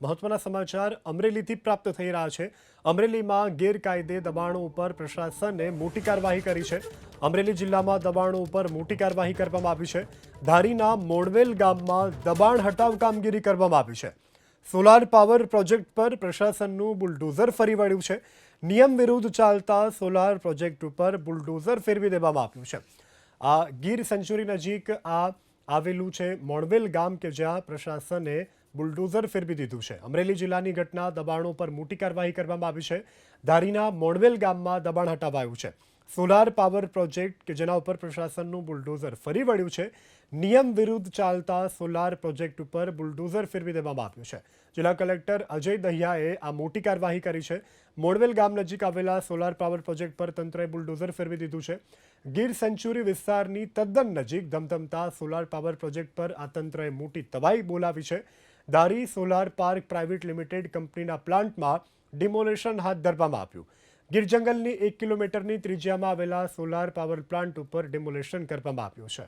મહત્વના સમાચાર અમરેલીથી પ્રાપ્ત થઈ રહ્યા છે. અમરેલીમાં ગેરકાયદે દબાણો ઉપર પ્રશાસને મોટી કાર્યવાહી કરી છે. અમરેલી જિલ્લામાં દબાણો ઉપર મોટી કાર્યવાહી કરવામાં આવી છે. ધારીના મોડવેલ ગામમાં દબાણ હટાવ કામગીરી કરવામાં આવી છે. સોલાર પાવર પ્રોજેક્ટ પર પ્રશાસનનું બુલડોઝર ફરી વળ્યું છે. નિયમ વિરુદ્ધ ચાલતા સોલાર પ્રોજેક્ટ ઉપર બુલડોઝર ફેરવી દેવામાં આવ્યું છે. આ ગીર સેન્ચુરી નજીક આ આવેલું છે મોડવેલ ગામ કે જ્યાં પ્રશાસને બુલડોઝર ફેરવી દીધું છે. અમરેલી જિલ્લાની ઘટના દબાણો પર મોટી કાર્યવાહી કરવામાં આવી છે. ધારીના મોણવેલ ગામમાં દબાણ હટાવાયું છે. સોલાર પાવર પ્રોજેક્ટ કે જેના ઉપર પ્રશાસનનું બુલડોઝર ફરી વળ્યું છે, નિયમ વિરુદ્ધ ચાલતા સોલાર પ્રોજેક્ટ ઉપર બુલડોઝર ફેરવી દેવામાં આવ્યું છે. જિલ્લા કલેક્ટર અજય દહિયાએ આ મોટી કાર્યવાહી કરી છે. મોડવેલ ગામ નજીક આવેલા સોલાર પાવર પ્રોજેક્ટ પર તંત્રએ બુલડોઝર ફેરવી દીધું છે. ગીર સેન્ચુરી વિસ્તારની તદ્દન નજીક ધમધમતા સોલાર પાવર પ્રોજેક્ટ પર આ તંત્રએ મોટી તબાહી બોલાવી છે. દારી સોલાર પાર્ક પ્રાઇવેટ લિમિટેડ કંપનીના પ્લાન્ટમાં ડિમોલેશન હાથ ધરવામાં આવ્યું. ગીર જંગલની એક કિલોમીટરની ત્રિજ્યામાં આવેલા સોલાર પાવર પ્લાન્ટ ઉપર ડિમોલેશન કરવામાં આવ્યું છે.